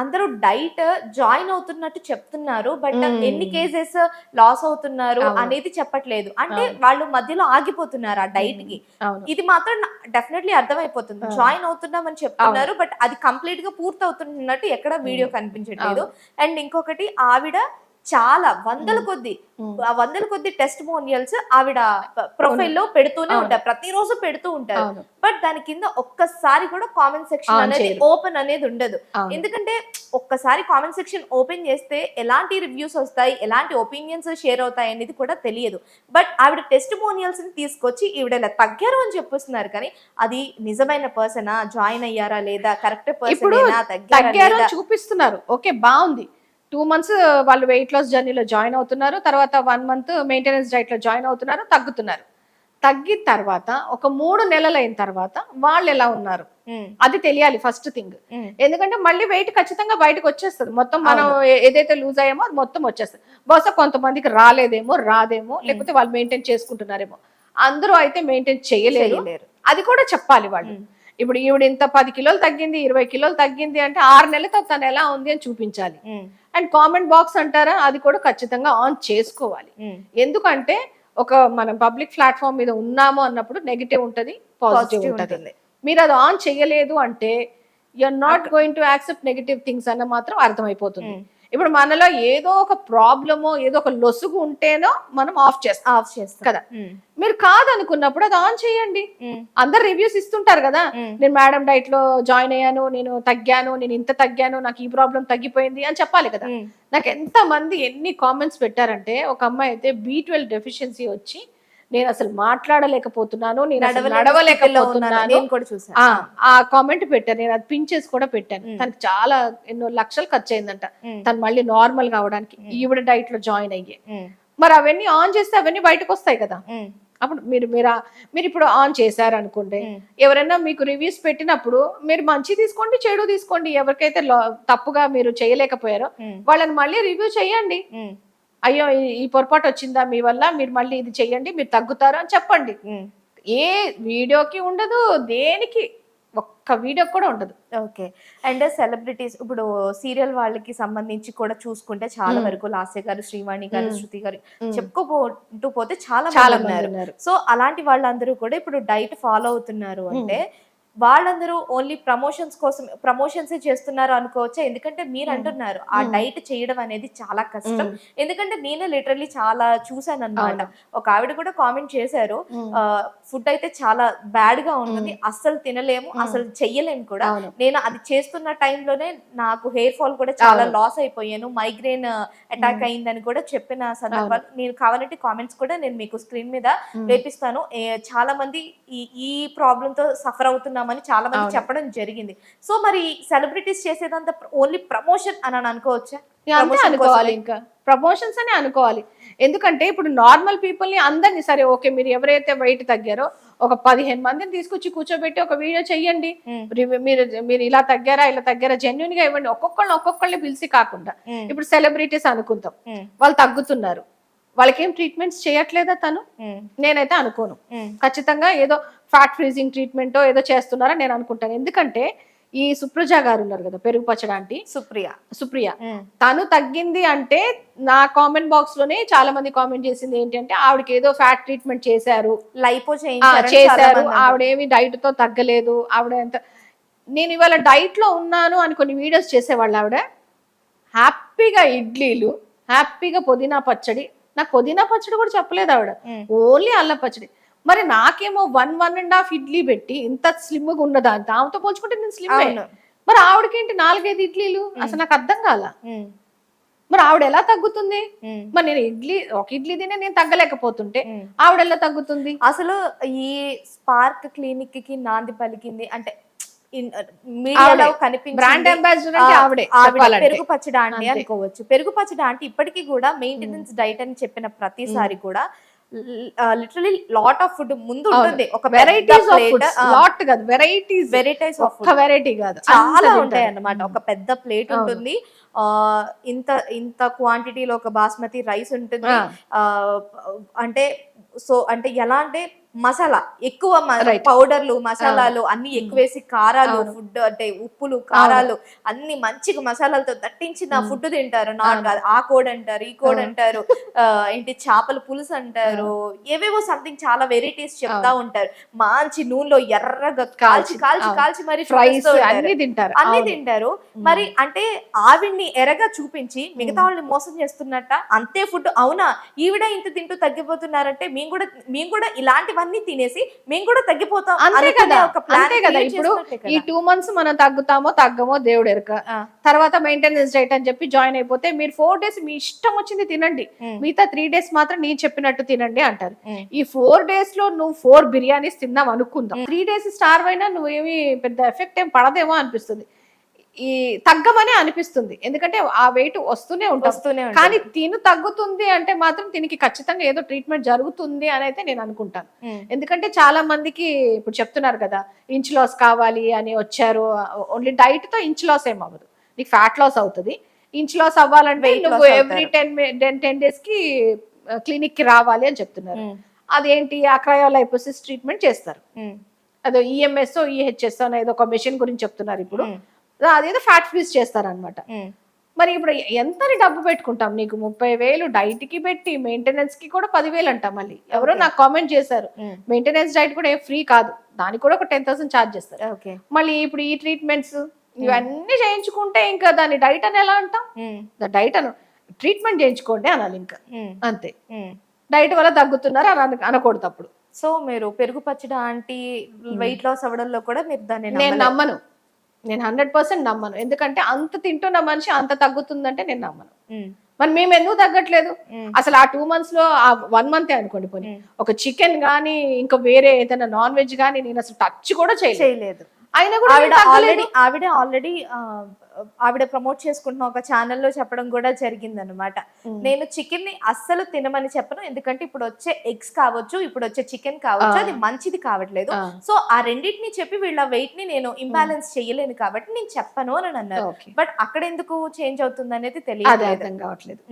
అందరూ diet join అవుతున్నట్టు చెప్తున్నారు బట్. ఎన్ని కేసెస్ లాస్ అవుతున్నారు. అనేది చెప్పట్లేదు. అంటే. వాళ్ళు మధ్యలో ఆగిపోతున్నారు ఆ డైట్కి ఇది మాత్రం డెఫినెట్లీ అర్థమైపోతుంది. జాయిన్ అవుతున్నామని చెప్తున్నారు బట్ అది కంప్లీట్గా పూర్తి అవుతున్నట్టు ఎక్కడ వీడియో కనిపించట్లేదు. అండ్ ఇంకొకటి ఆవిడ చాలా వందల కొద్ది వందల కొద్ది టెస్ట్ మోనియల్స్ ఆవిడ ప్రొఫైల్లో పెడుతూనే. ఉంటారు. ప్రతిరోజు పెడుతూ ఉంటారు. బట్ దాని కింద ఒక్కసారి కూడా కామెంట్ సెక్షన్ అనేది. ఓపెన్ అనేది ఉండదు. ఎందుకంటే ఒక్కసారి కామెంట్ సెక్షన్ ఓపెన్ చేస్తే ఎలాంటి రివ్యూస్ వస్తాయి ఎలాంటి ఒపీనియన్స్ షేర్ అవుతాయి అనేది కూడా తెలియదు. బట్ ఆవిడ టెస్ట్ మోనియల్స్ని తీసుకొచ్చి ఈవిడ ఇలా తగ్గారు అని చెప్పిస్తున్నారు. కానీ అది నిజమైన పర్సనా జాయిన్ అయ్యారా లేదా? కరెక్ట్ పర్సన్ తగ్గారా చూపిస్తున్నారు. ఓకే బాగుంది. టూ మంత్స్ వాళ్ళు వెయిట్ లాస్ జర్నీలో జాయిన్ అవుతున్నారు. తర్వాత వన్ మంత్ మెయింటెనెన్స్ డైట్లో జాయిన్ అవుతున్నారు తగ్గుతున్నారు. తగ్గిన తర్వాత ఒక మూడు నెలలు అయిన తర్వాత వాళ్ళు ఎలా ఉన్నారు? అది తెలియాలి ఫస్ట్ థింగ్ ఎందుకంటే మళ్ళీ వెయిట్ ఖచ్చితంగా బయటకు వచ్చేస్తుంది. మొత్తం మనం ఏదైతే లూజ్ అయ్యామో అది మొత్తం వచ్చేస్తుంది. బహుశా కొంతమందికి రాలేదేమో రాదేమో లేకపోతే వాళ్ళు మెయింటైన్ చేసుకుంటున్నారేమో. అందరూ అయితే మెయింటైన్ చేయలేరు. అది కూడా చెప్పాలి వాళ్ళు. ఇప్పుడు ఈవిడ ఇంత పది కిలోలు తగ్గింది ఇరవై కిలోలు తగ్గింది అంటే ఆరు నెలలతో తను ఎలా ఉంది అని చూపించాలి. అండ్ కామెంట్ బాక్స్ అంటారా? అది కూడా ఖచ్చితంగా ఆన్ చేసుకోవాలి. ఉమ్. ఎందుకంటే ఒక మనం పబ్లిక్ ప్లాట్ఫామ్ మీద ఉన్నాము అన్నప్పుడు నెగిటివ్ ఉంటది పాజిటివ్ ఉంటది. మీరు అది ఆన్ చేయలేదు అంటే you're not going to accept negative things అన్న మాత్రం అర్థమైపోతుంది. ఉమ్. ఇప్పుడు మనలో ఏదో ఒక ప్రాబ్లమో ఏదో ఒక లొసుగు ఉంటేనో మనం ఆఫ్ చేస్తాం. ఆఫ్ చేస్తాం. కదా? మీరు కాదనుకున్నప్పుడు అది ఆన్ చేయండి. అందరు రివ్యూస్ ఇస్తుంటారు కదా? నేను మేడం డైట్లో జాయిన్ అయ్యాను నేను తగ్గాను నేను ఇంత తగ్గాను నాకు ఈ ప్రాబ్లం తగ్గిపోయింది అని చెప్పాలి కదా. నాకు ఎంత మంది ఎన్ని కామెంట్స్ పెట్టారంటే ఒక అమ్మాయి అయితే బీ ట్వెల్వ్ డెఫిషియన్సీ వచ్చి నేను అసలు మాట్లాడలేకపోతున్నాను నేను. నడవలేకపోతున్నాను. ఆ, కామెంట్ పెట్టాను. నేను అది పిన్ చేసి కూడా పెట్టాను. తనకి చాలా ఎన్నో లక్షలు ఖర్చు అయిందంట తను మళ్ళీ నార్మల్ ఉమ్. ఈవిడ డైట్లో జాయిన్ అయ్యి. మరి అవన్నీ ఆన్ చేస్తే అవన్నీ బయటకు వస్తాయి కదా. అప్పుడు మీరు మీరు మీరు ఇప్పుడు ఆన్ చేశారు అనుకోండి ఉమ్. ఎవరైనా మీకు రివ్యూస్ పెట్టినప్పుడు మీరు మంచి తీసుకోండి చెడు తీసుకోండి ఎవరికైతే తప్పుగా మీరు చేయలేకపోయారో వాళ్ళని మళ్ళీ రివ్యూ చేయండి. అయ్యో ఈ- పొరపాటు వచ్చిందా మీ వల్ల మీరు మళ్ళీ ఇది చెయ్యండి మీరు తగ్గుతారు అని చెప్పండి. ఏ వీడియోకి ఉండదు దేనికి ఒక్క వీడియో కూడా ఉండదు ఓకే అండ్ సెలబ్రిటీస్ ఇప్పుడు సీరియల్ వాళ్ళకి సంబంధించి కూడా చూసుకుంటే చాలా. వరకు లాస్య గారు శ్రీవాణి గారు. శృతి గారు. చెప్పుకోపోతూ పోతే చాలా చాలా ఉన్నారు సో అలాంటి వాళ్ళందరూ కూడా ఇప్పుడు డైట్ ఫాలో అవుతున్నారు అంటే వాళ్ళందరూ ఓన్లీ ప్రమోషన్స్ కోసం ప్రమోషన్స్ చేస్తున్నారు అనుకోవచ్చా ఎందుకంటే మీరు. అంటున్నారు ఆ. డైట్ చేయడం అనేది చాలా కష్టం. ఎందుకంటే నేనే లిటరల్లీ చాలా చూసాను అనమాట. ఒక ఆవిడ కూడా కామెంట్ చేశారు. ఫుడ్ అయితే చాలా బ్యాడ్గా ఉంటుంది అస్సలు తినలేము. అసలు చెయ్యలేము కూడా నేను అది చేస్తున్న టైంలోనే నాకు హెయిర్ ఫాల్ కూడా చాలా. లాస్ అయిపోయాను మైగ్రేన్ అటాక్. అయిందని కూడా చెప్పిన సందర్భాలు నేను కావాలంటే కామెంట్స్ కూడా నేను మీకు స్క్రీన్ మీద. వేపిస్తాను చాలా మంది ఈ ఈ ప్రాబ్లమ్తో సఫర్ అవుతున్నామని చాలా మంది. చెప్పడం జరిగింది. సో మరి సెలబ్రిటీస్ చేసేదంతా ఓన్లీ ప్రమోషన్ అని అని అనుకోవచ్చా అనుకోవాలి. ఇంకా. ప్రమోషన్స్ అని అనుకోవాలి. ఎందుకంటే ఇప్పుడు నార్మల్ పీపుల్ని అందరినీ సరే ఓకే మీరు ఎవరైతే వెయిట్ తగ్గారో ఒక పదిహేను మందిని తీసుకొచ్చి కూర్చోబెట్టి ఒక వీడియో చెయ్యండి. మీరు మీరు ఇలా తగ్గారా ఇలా తగ్గారా జెన్యున్గా ఇవ్వండి. ఒక్కొక్కళ్ళని ఒక్కొక్కళ్ళని పిలిచి కాకుండా. ఇప్పుడు సెలబ్రిటీస్ అనుకుందాం. వాళ్ళు తగ్గుతున్నారు. వాళ్ళకి ట్రీట్మెంట్స్ చేయట్లేదా తను. నేనైతే అనుకోను. ఖచ్చితంగా ఏదో ఫ్యాట్ ఫ్రీజింగ్ ట్రీట్మెంటో ఏదో చేస్తున్నారని నేను అనుకుంటాను. ఎందుకంటే ఈ సుప్రజ గారు ఉన్నారు కదా పెరుగు పచ్చడి ఆంటీ. సుప్రియ. సుప్రియ. తను తగ్గింది అంటే నా కామెంట్ బాక్స్లోనే చాలా మంది కామెంట్ చేసింది ఏంటంటే ఆవిడకి ఏదో ఫ్యాట్ ట్రీట్మెంట్ చేశారు. లైపో చేశారు. ఆవిడేమి డైట్తో తగ్గలేదు. ఆవిడ ఎంత నేను ఇవాళ డైట్లో ఉన్నాను అని కొన్ని వీడియోస్ చేసేవాళ్ళు ఆవిడ. హ్యాపీగా ఇడ్లీలు హ్యాపీగా పుదీనా పచ్చడి నాకు పుదీనా పచ్చడి కూడా చెప్పలేదు ఆవిడ. ఓన్లీ అల్లం పచ్చడి. మరి నాకేమో one one and half idli పెట్టి ఇంత స్లిమ్గా ఉన్నదా ఆమెతో పోల్చుకుంటే నేను స్లిమ్ మరి ఆవిడకేంటి నాలుగైదు ఇడ్లీలు? అసలు నాకు అర్థం కాల. మరి ఆవిడ ఎలా తగ్గుతుంది. మరి నేను ఇడ్లీ ఒక ఇడ్లీ తినే నేను తగ్గలేకపోతుంటే. ఆవిడ ఎలా తగ్గుతుంది? అసలు ఈ స్పార్క్ క్లినిక్కి నాంది పలికింది అంటే మీడియాలో ఆవిడే. ఆవిడ చెప్పాలంటే. పెరుగు పచ్చడి ఆంటీ. అనుకోవచ్చు. పెరుగు పచ్చడి ఆంటీ ఇప్పటికీ కూడా మెయింటెనెన్స్ డైట్ అని చెప్పిన ప్రతిసారి కూడా లిటరలీ లాట్ ఆఫ్ ఫుడ్ ముందు. ఉంటుంది. ఒక వెరైటీస్ లాట్ కాదు. వెరైటీస్ వెరైటీస్ ఒక్క వెరైటీ కాదు. చాలా ఉంటాయి. అన్నమాట. ఒక పెద్ద ప్లేట్. ఉంటుంది. ఆ ఇంత ఇంత క్వాంటిటీలో ఒక బాస్మతి రైస్ ఉంటుంది. అంటే సో అంటే ఎలా అంటే మసాలా ఎక్కువ. పౌడర్లు మసాలాలు అన్ని ఎక్కువేసి కారాలు. ఫుడ్ అంటే ఉప్పులు కారాలు అన్ని మంచిగా మసాలాలతో దట్టించిన. ఫుడ్ తింటారు అవును. కాదు ఆ కోడ్ అంటారు ఈ కోడ్. అంటారు ఏంటి చేపల పులుసు అంటారు ఏవేవో సంథింగ్ చాలా వెరైటీస్ చెప్తా ఉంటారు మంచి నూనెలో ఎర్రగా కాల్చి కాల్చి, కాల్చి మరి ఫ్రైస్. అన్ని తింటారు అన్ని. తింటారు. మరి అంటే ఆవిడ్ని ఎరగా చూపించి మిగతా వాళ్ళని మోసం చేస్తున్నట్ట అంతే ఫుడ్ అవునా ఈవిడ ఇంత తింటూ తగ్గిపోతున్నారంటే మేము కూడా మేము కూడా ఇలాంటివన్నీ తినేసి మేము కూడా తగ్గిపోతాం అంతే కదా అంతే కదా ఇప్పుడు ఈ. టూ మంత్స్ మనం తగ్గుతామో తగ్గమో దేవుడు ఎరక. తర్వాత మెయింటెనెన్స్ డైట్ అని చెప్పి జాయిన్ అయిపోతే మీరు ఫోర్ డేస్ మీ ఇష్టం వచ్చింది తినండి. మిగతా త్రీ డేస్ మాత్రం నేను చెప్పినట్టు తినండి అంటారు. ఈ ఫోర్ డేస్లో నువ్వు ఫోర్ బిర్యానీస్ తిన్నాం అనుకుందాం త్రీ డేస్ స్టార్ అయినా నువ్వేమి పెద్ద ఎఫెక్ట్ ఏం పడదేమో అనిపిస్తుంది. ఈ తగ్గమనే అనిపిస్తుంది ఎందుకంటే ఆ వెయిట్ వస్తూనే ఉంటాం వస్తూనే ఉంటుంది. కానీ తిను తగ్గుతుంది అంటే మాత్రం దీనికి ఖచ్చితంగా ఏదో ట్రీట్మెంట్ జరుగుతుంది అని అయితే నేను అనుకుంటాను. ఎందుకంటే చాలా మందికి ఇప్పుడు చెప్తున్నారు కదా ఇంచ్ లాస్ కావాలి అని వచ్చారు ఓన్లీ డైట్తో ఇంచ్ లాస్ ఏం అవ్వదు నీకు ఫ్యాట్ లాస్ అవుతుంది ఇంచ్ లాస్ అవ్వాలంటే నువ్వు ఎవ్రీ టెన్ టెన్ డేస్కి క్లినిక్కి రావాలి అని చెప్తున్నారు. అదేంటి అక్రయోలైపోసిస్ ట్రీట్మెంట్ చేస్తారు. అదో ఈఎంఎస్ ఈహెచ్ఎస్ అనేది ఒక మెషిన్ గురించి చెప్తున్నారు ఇప్పుడు. అదేదో ఫ్యాట్ ఫ్రీజ్ చేస్తారనమాట. మరి ఇప్పుడు ఎంతని డబ్బు పెట్టుకుంటాం నీకు ముప్పై వేలు డైట్కి పెట్టి మెయింటెనెన్స్కి కూడా పదివేలు అంటాం మళ్ళీ ఎవరో. నాకు కామెంట్ చేశారు. మెయింటెనెన్స్ డైట్ కూడా ఏం ఫ్రీ కాదు దానికి కూడా ఒక టెన్ థౌసండ్ ఛార్జ్ చేస్తారు ఓకే మళ్ళీ ఇప్పుడు ఈ ట్రీట్మెంట్స్ ఇవన్నీ చేయించుకుంటే ఇంకా దాన్ని డైట్ అని ఎలా అంటాం. డైట్ అను ట్రీట్మెంట్ చేయించుకోండి అనాలి ఇంకా. అంతే. డైట్ వల్ల తగ్గుతున్నారు అని అన- అనకూడదు అప్పుడు సో మీరు పెరుగు పచ్చడి ఆంటీ వెయిట్ లాస్ అవ్వడంలో కూడా మీరు దాన్ని నేను. నమ్మను నేను హండ్రెడ్ పర్సెంట్ నమ్మను ఎందుకంటే అంత తింటున్న మనిషి అంత తగ్గుతుందంటే నేను నమ్మను మ్మ్. మరి మేము ఎందుకు తగ్గట్లేదు. అసలు ఆ టూ మంత్స్లో ఆ వన్ మంత్ అనుకోండి పోనీ. ఒక చికెన్ గానీ ఇంకా వేరే ఏదైనా నాన్ వెజ్ గానీ నేను అసలు టచ్ కూడా చేయలేదు అయినా కూడా ఆవిడ. ఆల్రెడీ ఆవిడ ఆల్రెడీ ఆవిడ ప్రమోట్ చేసుకుంటున్న ఒక ఛానల్లో చెప్పడం కూడా జరిగింది అనమాట మ్మ్. నేను చికెన్ని అస్సలు తినమని చెప్పను. ఎందుకంటే ఇప్పుడు వచ్చే ఎగ్స్ కావచ్చు ఇప్పుడు వచ్చే చికెన్ కావచ్చు. అది మంచిది కావట్లేదు. సో ఆ రెండింటిని చెప్పి వీళ్ళ వెయిట్ని నేను ఇంబ్యాలెన్స్ చేయలేను కాబట్టి నేను చెప్పను అని అన్నారు. బట్ అక్కడ ఎందుకు చేంజ్ అవుతుంది అనేది తెలియదు కావట్లేదు.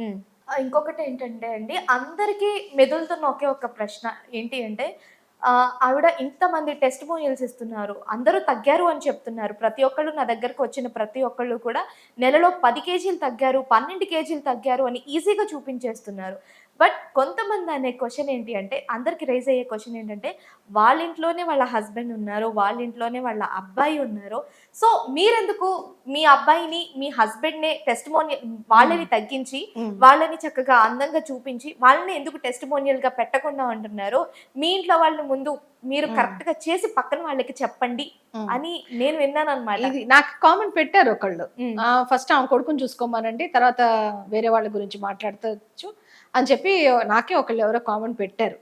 ఇంకొకటి ఏంటంటే అండి అందరికీ మెదులుతున్న ఒకే ఒక ప్రశ్న ఏంటి అంటే ఆవిడ ఇంతమంది టెస్ట్ మోయల్స్ ఇస్తున్నారు అందరూ తగ్గారు అని చెప్తున్నారు. ప్రతి ఒక్కళ్ళు నా దగ్గరకు వచ్చిన ప్రతి ఒక్కళ్ళు కూడా నెలలో పది కేజీలు తగ్గారు పన్నెండు కేజీలు తగ్గారు అని ఈజీగా చూపించేస్తున్నారు. బట్ కొంతమంది అనే క్వశ్చన్ ఏంటి అంటే అందరికి రైజ్ అయ్యే క్వశ్చన్ ఏంటంటే వాళ్ళ ఇంట్లోనే వాళ్ళ హస్బెండ్ ఉన్నారు వాళ్ళ ఇంట్లోనే వాళ్ళ అబ్బాయి ఉన్నారు సో మీరెందుకు మీ అబ్బాయిని మీ హస్బెండ్నే టెస్ట్ వాళ్ళని తగ్గించి వాళ్ళని చక్కగా అందంగా చూపించి వాళ్ళని ఎందుకు టెస్టిమోనియల్గా పెట్టకుండా అంటున్నారు మీ ఇంట్లో వాళ్ళని ముందు మీరు. కరెక్ట్గా చేసి పక్కన వాళ్ళకి చెప్పండి. అని నేను విన్నాను అనమాట ఇది నాకు కామెంట్ పెట్టారు ఒకళ్ళు. ఫస్ట్ ఆమె కొడుకుని చూసుకోమనండి తర్వాత వేరే వాళ్ళ గురించి మాట్లాడవచ్చు అని చెప్పి నాకే ఒకళ్ళు ఎవరో కామెంట్ పెట్టారు.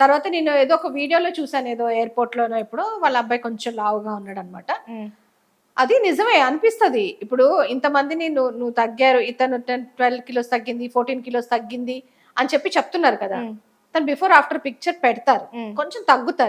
తర్వాత నేను ఏదో ఒక వీడియోలో చూసాను ఏదో ఎయిర్పోర్ట్ లోనో ఎప్పుడో వాళ్ళ అబ్బాయి కొంచెం లావుగా ఉన్నాడు అనమాట అది నిజమే అనిపిస్తది. ఇప్పుడు ఇంతమందిని నువ్వు నువ్వు తగ్గారు ఇతను టెన్ ట్వెల్వ్ కిలోస్ తగ్గింది ఫోర్టీన్ కిలోస్ తగ్గింది అని చెప్పి చెప్తున్నారు కదా. తను బిఫోర్ ఆఫ్టర్ పిక్చర్ పెడతారు. కొంచెం తగ్గుతారు.